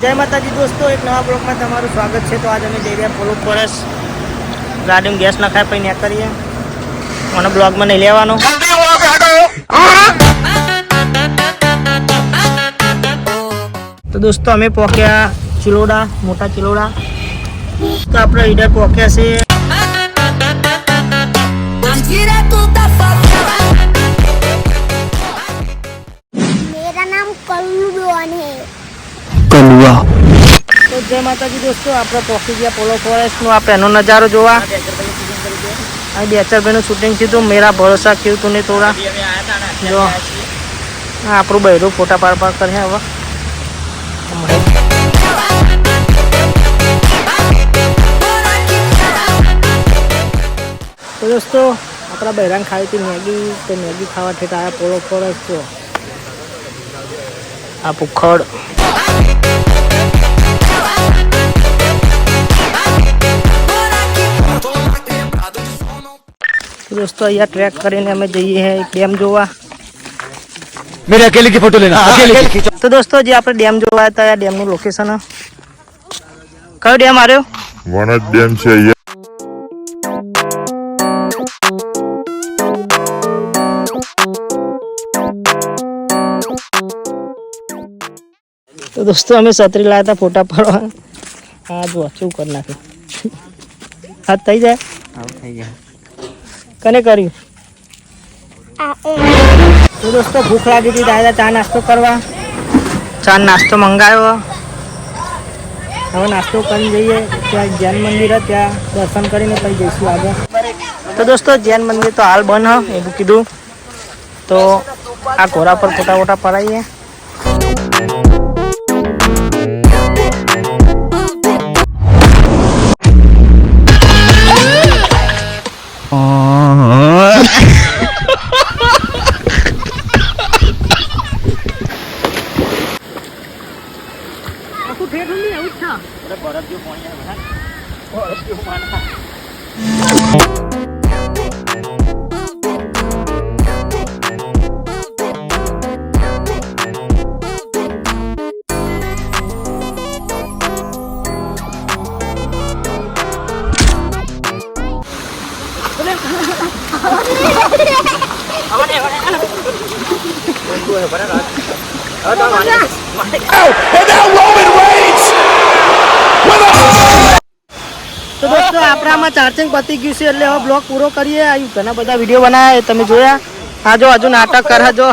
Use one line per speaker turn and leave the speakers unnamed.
જય માતાજી દોસ્તો એક નવા બ્લોગમાં તમારું સ્વાગત છે તો આજે અમે જઈ રહ્યા પોલો ફોરેસ્ટ ગાડીમાં ગેસ નખાય પછી ત્યાં કરીએ મને બ્લોગમાં નહીં લેવાનો તો દોસ્તો અમે પહોંચ્યા ચિલોડા મોટા ચિલોડા તો આપણે ઈડર પહોંચ્યા છે Direto da favela.
मेरा नाम कल्लू डॉन है તો
જય માતાજી દોસ્તો, આપણે પહોંચી ગયા પોલો ફોરેસ્ટનો આપણે એનો નજારો જોવા. આ બે ચાર ભાઈનું શૂટિંગ સીધું મેરા ભરોસા થયું તું ને થોડા. જો આપણું બૈરું ફોટા પાડ પાર કરે હવે. તો દોસ્તો, આપણા બૈરાન ખાવી હતી મેગી, તો મેગી ખાવા ઠેઠ આવ્યા પોલો ફોરેસ્ટ જો. આ પુખડ तो दोस्तों यह ट्रैक करें हमें जाइए है डैम जो
मेरे अकेले की फ़ोटो लेना हाँ, आ, अकेले की।
तो दोस्तों जी आप डैम जो आया था डैम नो लोकेशन है। कहो डैम आ रहे हो?
वन डैम से ये
तो दोस्तों हमें सतरी लाया था फोटा पर आज वो अच्छा करना था हाथ थी जाए। हाँ थी जाए। કને કર્યું? તો દોસ્તો ભૂખ લાગી હતી દાદા ચા નાસ્તો કરવા. ચા નાસ્તો મંગાવ્યો. હવે નાસ્તો કરીને જઈએ ત્યાં જૈન મંદિર ત્યાં દર્શન કરીને પછી જઈશું આગળ. તો દોસ્તો જૈન મંદિર તો હાલ બંધ હ એવું કીધું. તો આ ઘોડા પર ફોટા વોટા પડાવીએ
udah borot juga maunya kan borot juga mana Awan ya, awan ya. Gue gue pada kan. Oh, tahu.
Oh, that Roman way.
આપણામાં ચાર્જિંગ પતી ગયું છે એટલે હવે બ્લોગ પૂરો કરીએ. આ ઘણા બધા વીડિયો બનાવ્યા તમે જોયા. આ જો હજુ નાટક કરા જો.